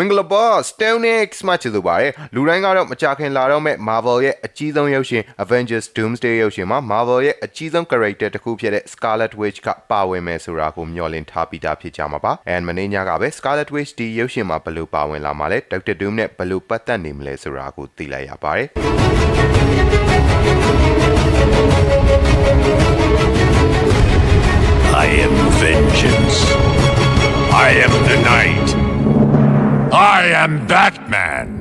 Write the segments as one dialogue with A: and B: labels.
A: မင်္ဂလာပါ Stelnex မှချစ်သူပါတယ်လူတိုင်းကတော့မကြခင်လာတော့မဲ့ Marvel ရဲ့အကြီးဆုံးရုပ်ရှင် Avengers Doomsday ရုပ်ရှင်မှာ Marvel ရဲ့အကြီးဆုံး character တစ်ခုဖြစ်တဲ့ Scarlet Witch ကပါဝင်မယ်ဆိုတာကိုမျှော်လင့်ထားပြီးသားဖြစ်ကြမှာပါ and မနေ့ညကပဲ Scarlet Witch ဒီရုပ်ရှင်မှာဘယ်လိုပါဝင်လာမှာလဲ Dr. Doom နဲ့ဘယ်လိုပတ်သက်နေမလဲဆိုတာကိုသိလိုက်ရပါတယ်
B: I am vengeance. I am the night. I am Batman.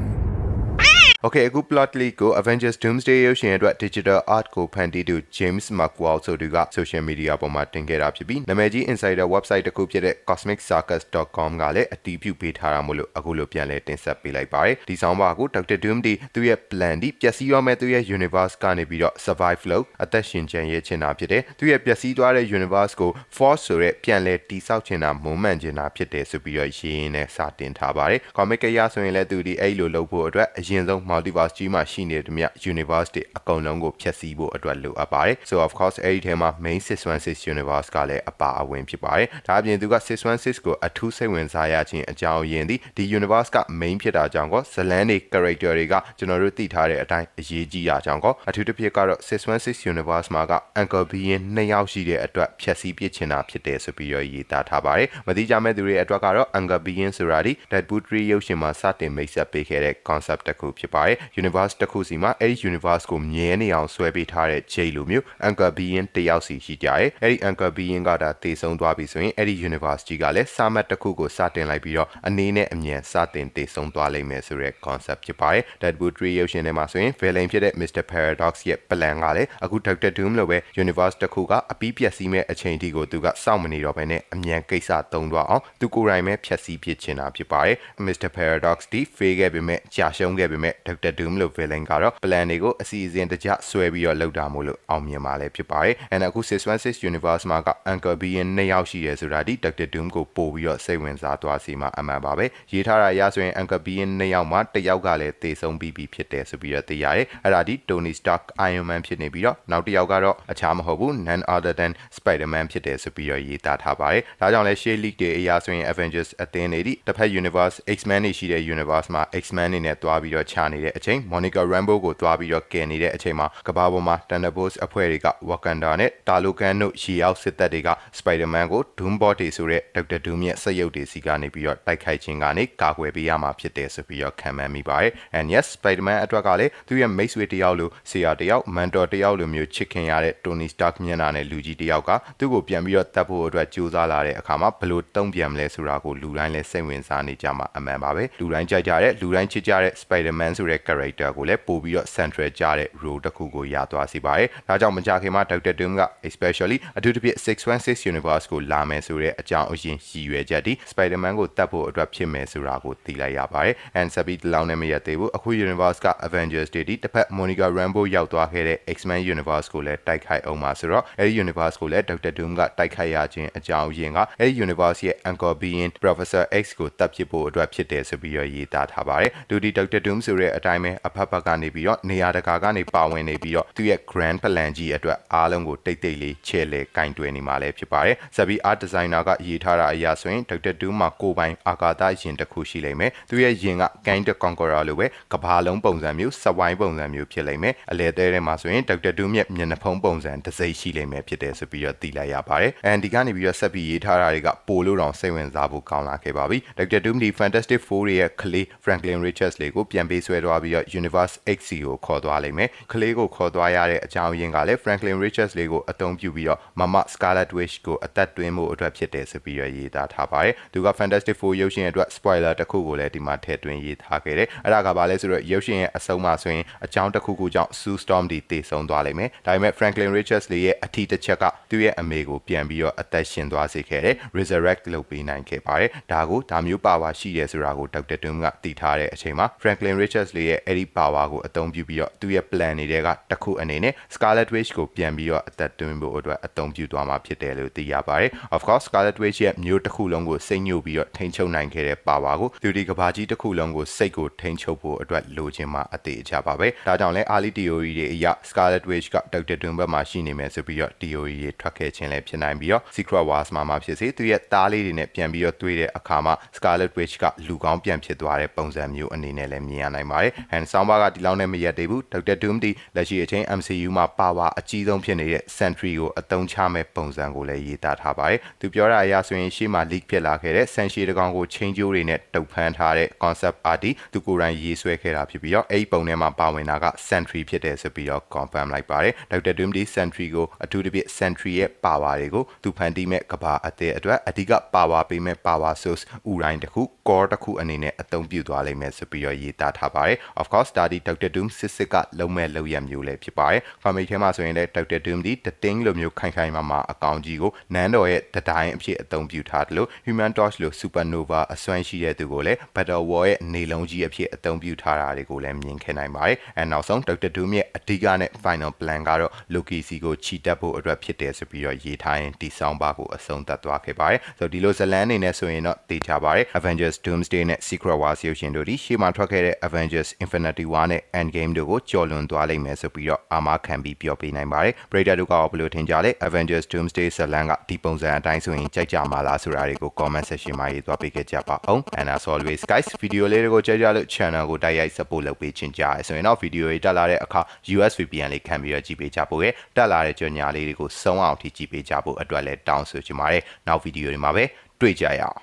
A: Okay အခု plot leak ကို Avengers Doomsday ရုပ်ရှင်အတွက် digital art ကိုဖန်တီးသူ James McWall ဆိုသူက social media ပေါ်မှာတင်ခဲ့တာဖြစ်ပြီးနာမည်ကြီး insider website တစ်ခုဖြစ်တဲ့ cosmiccircus.com ကလည်းအတည်ပြုပေးထားတာမို့လို့အခုလိုပြန်လဲတင်ဆက်ပေးလိုက်ပါတယ်ဒီဆောင်ပါကို Dr. Doom ဒီသူ့ရဲ့ plan ဒီပျက်စီးရောမဲ့သူ့ရဲ့ universe ကနေပြီးတော့ survive လုပ်အသက်ရှင်ကျန်ရချင်တာဖြစ်တယ်သူ့ရဲ့ပျက်စီးသွားတဲ့ universe ကို force ဆိုတဲ့ပြန်လဲတိဆောက်ချင်တာမုံမှန်ချင်တာဖြစ်တယ်ဆိုပြီးတော့ရေးရင်းနဲ့စတင်ထားပါတယ် comic ကရဆိုရင်လည်းသူဒီအဲ့လိုလုပ်ဖို့အတွက်အရင်ဆုံး multiverse ကြီးမှာရှိနေတဲ့မြ universe တွေအကုန်လုံးကိုဖျက်ဆီးဖို့အတွက်လိုအပ်ပါတယ် so of course အဲ့ဒီထဲမှာ main 616 universe ကလည်းအပါအဝင်ဖြစ်ပါတယ်ဒါအပြင်သူက616ကိုအထူးစိတ်ဝင်စားရခြင်းအကြောင်းရင်းသည်ဒီ universe က main ဖြစ်တာကြောင့်ကောဇလန်တွေ character တွေကကျွန်တော်တို့သိထားတဲ့အတိုင်းအရေးကြီးတာကြောင့်ကောအထူးတစ်ဖြစ်ကတော့616 universe မှာက Uncle Bean နှစ်ယောက်ရှိတဲ့အတွက်ဖျက်ဆီးပစ်ချင်တာဖြစ်တယ်ဆိုပြီးတော့ရေးသားထားပါတယ်မတိကြမဲ့သူတွေအတွက်ကတော့ Uncle Bean ဆိုတာဒီ Deadpool 3ရုပ်ရှင်မှာစတင်မိတ်ဆက်ပေးခဲ့တဲ့ concept တစ်ခုဖြစ်ပါတယ် universe တစ်ခုစီမှာအဲ့ဒီ universe ကိုမြဲနေအောင်ဆွဲပေးထားတဲ့ J လိုမျိုး Uncle Bean တယောက်စီရှိကြတယ်အဲ့ဒီ Uncle Bean ကဒါတည်ဆုံသွားပြီဆိုရင်အဲ့ဒီ universe ကြီးကလည်းစာမှတ်တစ်ခုကိုစတင်လိုက်ပြီးတော့အနေနဲ့အမြန်စတင်တည်ဆုံသွားလိမ့်မယ်ဆိုတဲ့ concept ဖြစ်ပါတယ် Deadpool 3ရုပ်ရှင်ထဲမှာဆိုရင် villain ဖြစ်တဲ့ Mr. Paradox ရဲ့ plan ကလည်းအခု Doctor Doom လိုပဲ universe တစ်ခုကအပြီးပြည့်စည်မဲ့အချိန်အထိကိုသူကစောင့်မနေတော့ဘဲနဲ့အမြန်ကိစ္စသုံးသွားအောင်သူကိုယ်တိုင်ပဲဖြတ်စည်းဖြစ်ချင်တာဖြစ်ပါတယ် Mr. Paradox ဒီဖေးခဲ့ပေမဲ့ကြာရှုံးခဲ့ပေမဲ့ Doctor Doom လို villain ကတော့ plan တွေကိုအစီအစဉ်တကျဆွဲပြီးတော့လုပ်တာမို့လို့အောင်မြင်ပါလဲဖြစ်ပါတယ်။ and အခု 616 universe မှာက Uncle Bean နှစ်ယောက်ရှိရဲဆိုတာဒီ Doctor Doom ကိုပို့ပြီးတော့စိတ်ဝင်စားသွားစီမှာအမှန်ပါပဲ။ရေးထားတာရဆိုရင် Uncle Bean နှစ်ယောက်မှာတစ်ယောက်ကလည်းတေဆုံးပြီးပြီဖြစ်တယ်ဆိုပြီးတော့သိရတယ်။အဲ့ဒါဒီ Tony Stark Iron Man ဖြစ်နေပြီးတော့နောက်တစ်ယောက်ကတော့အခြားမဟုတ်ဘူး none other than Spider-Man ဖြစ်တယ်ဆိုပြီးတော့ရေးသားထားပါတယ်။ဒါကြောင့်လဲ Shea League တွေအရာဆိုရင် Avengers အသင်းတွေဒီတစ်ဖက် universe X-Men တွေရှိတဲ့ universe မှာ X-Men တွေနဲ့တွားပြီးတော့ခြာနေတဲ့အချိန် Monica Rambeau ကိုတွားပြီးတော့ကယ်နေတဲ့အချိန်မှာကဘာပေါ်မှာ Thunderbolts အဖွဲ့တွေက Wakanda နဲ့ Talokan တို့ရေအောက်စစ်တပ်တွေက Spider-Man ကို Doombot တွေဆိုတဲ့ Dr. Doom ရဲ့စက်ရုပ်တွေစီကနေပြီးတော့တိုက်ခိုက်ခြင်းကနေကာကွယ်ပေးရမှာဖြစ်တယ်ဆိုပြီးတော့ခံမှန်းမိပါတယ်။ And yes Spider-Man အတွက်ကလည်းသူ့ရဲ့မိတ်ဆွေတယောက်လိုဆရာတယောက် mentor တယောက်လိုမျိုးချစ်ခင်ရတဲ့ Tony Stark မျက်နှာနဲ့လူကြီးတယောက်ကသူ့ကိုပြန်ပြီးတော့တတ်ဖို့အတွက်ကြိုးစားလာတဲ့အခါမှာဘယ်လိုတုံ့ပြန်မလဲဆိုတာကိုလူတိုင်းလည်းစိတ်ဝင်စားနေကြမှာအမှန်ပါပဲလူတိုင်းကြိုက်ကြတဲ့လူတိုင်းချစ်ကြတဲ့ Spider-Man ဆိုတဲ့ character ကိုလည်းပို့ပြီးတော့ central ကြတဲ့ role တစ်ခုကိုရသွားစေပါတယ်။ဒါကြောင့်မကြခင်မှာ Dr. Doom က especially အထူးသဖြင့်616 universe ကိုလာမယ်ဆိုတဲ့အကြောင်းအရင်ရည်ရွယ်ချက်ဒီ Spider-Man ကိုတတ်ဖို့အတွက်ဖြစ်မယ်ဆိုတာကိုသိလိုက်ရပါတယ်။ and ဆက်ပြီးဒီလောက်နဲ့မရသေးဘူးအခု universe က Avengers တွေဒီတစ်ဖက် Monica Rambeau ရောက်သွားခဲ့တဲ့ X-Men universe ကိုလည်းတိုက်ခိုက်အောင်ပါဆိုတော့အဲဒီ universe ကိုလည်း Dr. Doom ကတိုက်ခိုက်ရခြင်းအကြောင်းရင်းကအဲဒီ universe ရဲ့ Uncle Bean Professor X ကိုတတ်ဖြစ်ဖို့အတွက်ဖြစ်တယ်ဆိုပြီးတော့ရေးသားထားပါတယ်။ဒူဒီ Dr. Doom ဆိုတဲ့အတိုင်းပဲအဖက်ဖက်ကနေပြီးတော့နေရာတကာကနေပါဝင်နေပြီးတော့သူ့ရဲ့ grand plan ကြီးအတွက်အားလုံးကိုတိတ်တိတ်လေးချဲ့လဲကင်တွယ်နေမှာလည်းဖြစ်ပါတယ်။ဆက်ပြီး art designer ကရေးထားတာအရာဆိုရင် Dr. Doom မှာကိုယ်ပိုင်အာကာသယာဉ်တစ်ခုရှိလိမ့်မယ်။သူ့ရဲ့ယာဉ်က Kang the Conqueror လိုပဲကဘာလုံးပုံစံမျိုးစဝိုင်းပုံစံမျိုးဖြစ်လိမ့်မယ်။အလဲတဲထဲမှာဆိုရင် Dr. Doom ရဲ့မျက်နှာဖုံးပုံစံတစ်စိမ့်ရှိလိမ့်မယ်ဖြစ်တယ်ဆိုပြီးတော့သိလိုက်ရပါတယ်။ and ဒီကနေပြီးတော့ဆက်ပြီးရေးထားတာတွေကပိုလို့တော့စိတ်ဝင်စားဖို့ကောင်းလာခဲ့ပါပြီ။ Dr. Doom ဒီ Fantastic Four ရဲ့ကလေး Franklin Richards လေးကိုပြန်ပေးဆွဲသွားပြီးတော့ Universe XC ကိုခေါ်သွားလိမ့်မယ်။ကလေးကိုခေါ်သွားရတဲ့အကြောင်းရင်းကလည်း Franklin Richards လေးကိုအသုံးပြုပြီးတော့မမ Scarlet Witch ကိုအသက်သွင်းမှုအတွက်ဖြစ်တယ်ဆိုပြီးတော့ရေးသားထားပါတယ်။သူက Fantastic Four ရုပ်ရှင်အတွက် spoiler တစ်ခုကိုလည်းဒီမှာထည့်သွင်းရေးထားခဲ့တယ်။အဲ့ဒါကဘာလဲဆိုတော့ရုပ်ရှင်ရဲ့အဆုံးမှာဆိုရင်အကြောင်းတစ်ခုခုကြောင့် Sue Storm ဒီတည်ဆုံသွားလိမ့်မယ်။ဒါပေမဲ့ Franklin Richards လေးရဲ့အထီးတစ်ချက်ကသူ့ရဲ့အမေကိုပြန်ပြီးတော့အသက်ရှင်သွားစေခဲ့တယ်။ resurrect လုပ်ပေးနိုင်ခဲ့ပါတယ်။ဒါကိုဒါမျိုးပါဝါရှိတယ်ဆိုတာကို Dr. Doom ကတည်ထားတဲ့အချိန်မှာ Franklin Richards တွေရဲ့အဲ့ဒီ power ကိုအသုံးပြုပြီးတော့သူ့ရဲ့ plan တွေကတစ်ခုအနေနဲ့ Scarlet Witch ကိုပြန်ပြီးတော့အသက်သွင်းဖို့အတွက်အသုံးပြုသွားမှာဖြစ်တယ်လို့သိရပါတယ်။ Of course Scarlet Witch ရဲ့မျိုးတစ်ခုလုံးကိုစိတ်ညှို့ပြီးတော့ထိန်းချုပ်နိုင်ခဲ့တဲ့ power ကိုသူဒီကဘာကြီးတစ်ခုလုံးကိုစိတ်ကိုထိန်းချုပ်ဖို့အတွက်လိုချင်မှအသေးအချပါပဲ။ဒါကြောင့်လဲ early theory တွေအရ Scarlet Witch က Dr. Doom ဘက်မှာရှိနေမယ်ဆိုပြီးတော့ theory တွေထွက်ခဲ့ခြင်းလည်းဖြစ်နိုင်ပြီးတော့ Secret Wars မှာမှဖြစ်စေသူရဲ့သားလေးတွေနဲ့ပြန်ပြီးတော့တွေ့တဲ့အခါမှာ Scarlet Witch ကလူကောင်းပြန်ဖြစ်သွားတဲ့ပုံစံမျိုးအနေနဲ့လည်းမြင်ရနိုင်ပါတယ်။ and ဆောင်းပါးကဒီလောက်နဲ့မရက်သေးဘူး Dr. Doom ဒီလက်ရှိအချိန် MCU မှာ power အကြီးဆုံးဖြစ်နေတဲ့ Sentry ကိုအသုံးချမဲ့ပုံစံကိုလည်းရေးသားထားပါတယ်။သူပြောတာအရဆိုရင်ရှေ့မှာ leak ဖြစ်လာခဲ့တဲ့ Sentry တကောင်ကိုချင်းကျိုးတွေနဲ့တုပ်ဖမ်းထားတဲ့ concept art ဒီသူကိုယ်တိုင်ရေးဆွဲခဲ့တာဖြစ်ပြီးတော့အဲ့ဒီပုံထဲမှာပါဝင်တာက Sentry ဖြစ်တယ်ဆိုပြီးတော့ confirm လိုက်ပါတယ်။ Dr. Doom ဒီ Sentry ကိုအထူးသဖြင့် Sentry ရဲ့ power တွေကိုသူဖန်တီးမဲ့ကဘာအသေးအတွက်အဓိက power ပေးမဲ့ power source ဥတိုင်းတစ်ခု core တစ်ခုအနေနဲ့အသုံးပြုသွားလိမ့်မယ်ဆိုပြီးတော့ရေးသားထားပါတယ်။ Of course ဒါဒီ Dr. Doom စစ်စစ်ကလုံးမဲ့လောက်ရမျိုးလည်းဖြစ်ပါတယ်။ comic ထဲမှာဆိုရင်လည်း Dr. Doom ဒီတတင်းလိုမျိုးခိုင်ခိုင်မာမာအကောင်ကြီးကိုနန်းတော်ရဲ့တတိုင်းအဖြစ်အသုံးပြုထားတယ်လို့ Human Torch လို Supernova အစွမ်းရှိတဲ့သူကိုလည်း Battle War ရဲ့နေလုံးကြီးအဖြစ်အသုံးပြုထားတာတွေကိုလည်းမြင်ခဲ့နိုင်ပါတယ်။ and နောက်ဆုံး Dr. Doom ရဲ့အဓိကနဲ့ final plan ကတော့ Loki စီကိုချီတက်ဖို့အတွက်ဖြစ်တယ်ဆိုပြီးတော့ရေးထားရင်ဒီဆောင်းပါးကိုအဆုံးသတ်သွားခဲ့ပါတယ်။ဆိုတော့ဒီလိုဇတ်လန်းအနေနဲ့ဆိုရင်တော့တေချာပါတယ် Avengers Doomsday နဲ့ Secret Wars ရုပ်ရှင်တို့ဒီရှေ့မှာထွက်ခဲ့တဲ့ Avengers Infinity War နဲ့ Endgame တို့ကိုကျော်လွန်သွားလိမ့်မယ်ဆိုပြီးတော့အာမခံပြီးပြောပေးနိုင်ပါတယ်။ Breaker တို့ကဘယ်လိုထင်ကြလဲ Avengers Doomsday ဇတ်လန်းကဒီပုံစံအတိုင်းဆိုရင်ကြိုက်ကြမှာလားဆိုတာတွေကို comment section မှာရေးသွားပေးခဲ့ကြပါအောင် and as always guys ဗီဒီယိုလေးတွေကိုကြိုက်ကြလို့ channel ကိုတိုက်ရိုက် support လုပ်ပေးချင်ကြရဆိုရင်တော့ဗီဒီယိုတွေတက်လာတဲ့အခါ US VPN လေးခံပြီးတော့ကြည့်ပေးကြဖို့ရတက်လာတဲ့ကြော်ညာလေးတွေကိုစုံအောင်ထိကြည့်ပေးကြဖို့အတွက်လည်းတောင်းဆိုချင်ပါတယ်နောက်ဗီဒီယိုတွေမှာပဲတွေ့ကြရအောင်